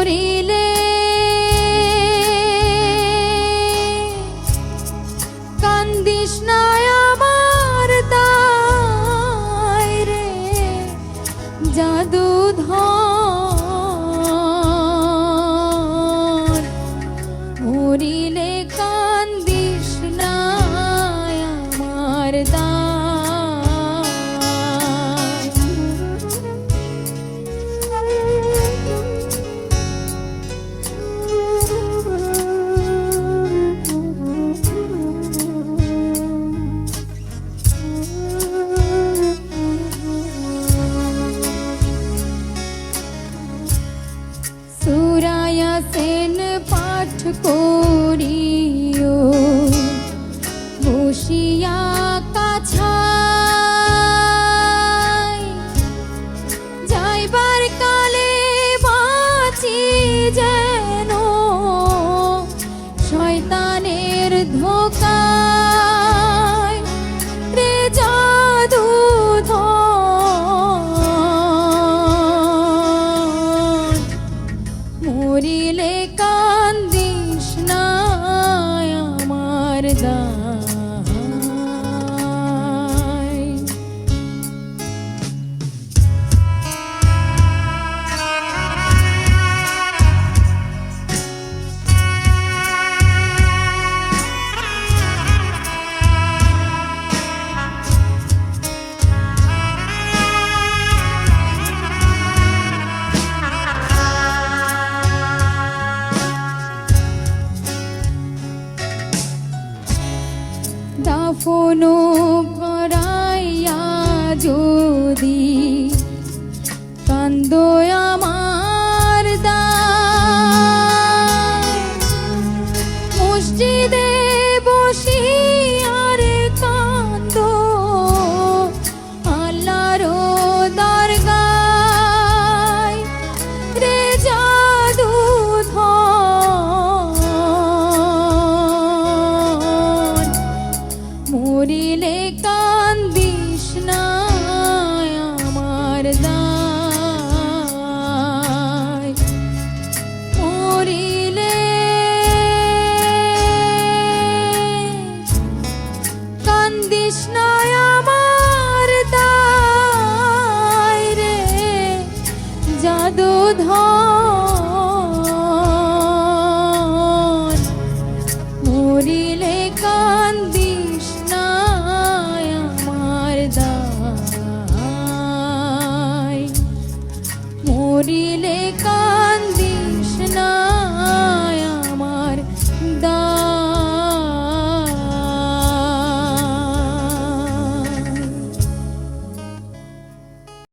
করিলে। কান্দিস না আমার তাই রে জাদু ধরিলে কা सेन पाठ कोडियो মরিলে কান্দিস না আমার দা দাফন করাইয়া যদি কান্দ আমার দা মসজিদের মরিলে কান্দিস না আমার দায়। মরিলে কান্দিস না আমার দায় রে। জাদু ধন